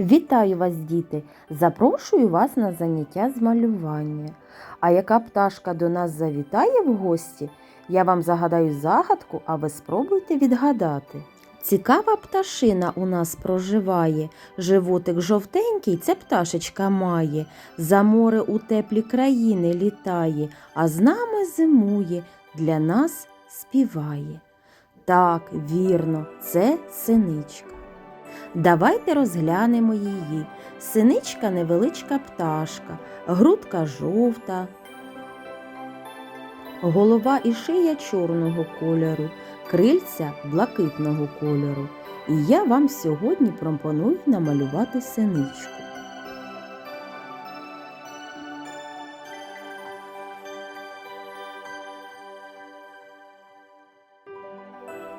Вітаю вас, діти! Запрошую вас на заняття з малювання. А яка пташка до нас завітає в гості, я вам загадаю загадку, а ви спробуйте відгадати. Цікава пташина у нас проживає, животик жовтенький це пташечка має, за море у теплі країни літає, а з нами зимує, для нас співає. Так, вірно, це синичка. Давайте розглянемо її. Синичка невеличка пташка, грудка жовта, голова і шия чорного кольору, крильця блакитного кольору. І я вам сьогодні пропоную намалювати синичку.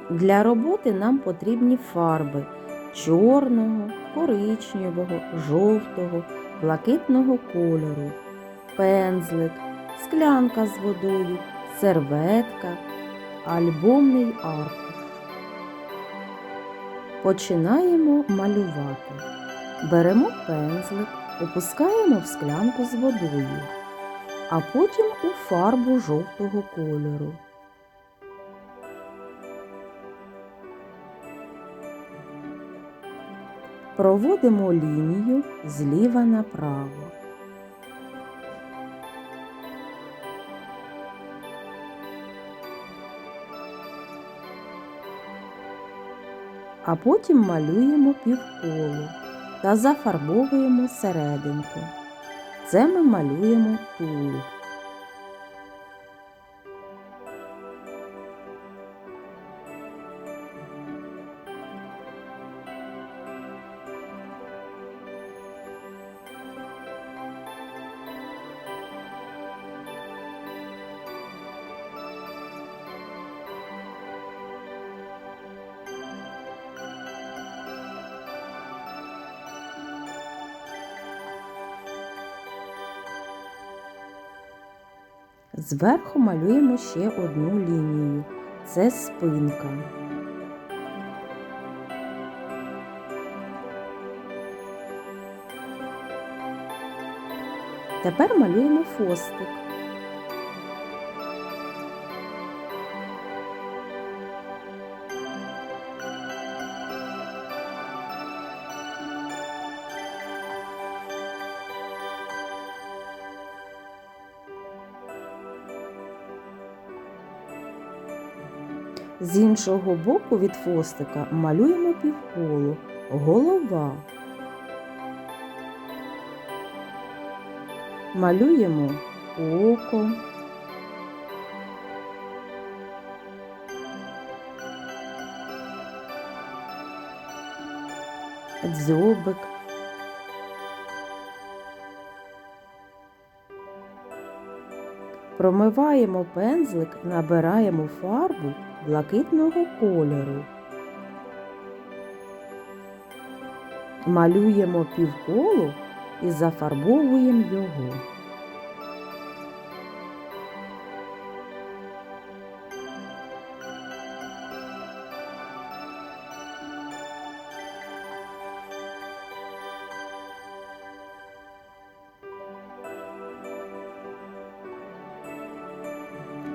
Для роботи нам потрібні фарби чорного, коричневого, жовтого, блакитного кольору, пензлик, склянка з водою, серветка, альбомний аркуш. Починаємо малювати. Беремо пензлик, опускаємо в склянку з водою, а потім у фарбу жовтого кольору. Проводимо лінію зліва направо. А потім малюємо півколо та зафарбовуємо серединку. Це ми малюємо тулуб. Зверху малюємо ще одну лінію. Це спинка. Тепер малюємо хвостик. З іншого боку від хвостика малюємо півколо, голова. Малюємо око. Дзьобик. Промиваємо пензлик, набираємо фарбу блакитного кольору. Малюємо півколо і зафарбовуємо його.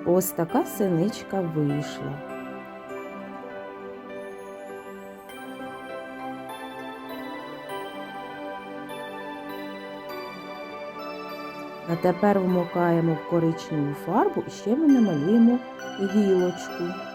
Ось така синичка вийшла. А тепер вмокаємо в коричневу фарбу і ще ми намалюємо гілочку.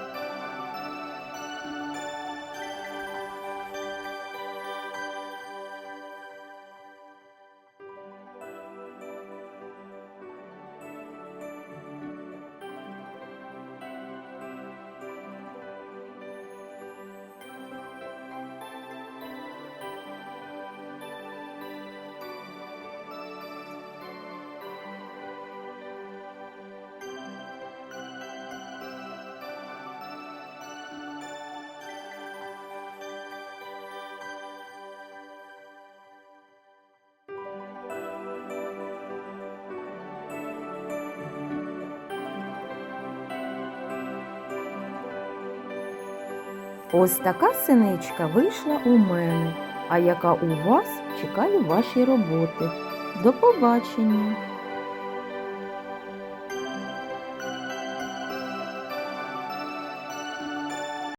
Ось така синичка вийшла у мене, а яка у вас чекаю ваші роботи. До побачення!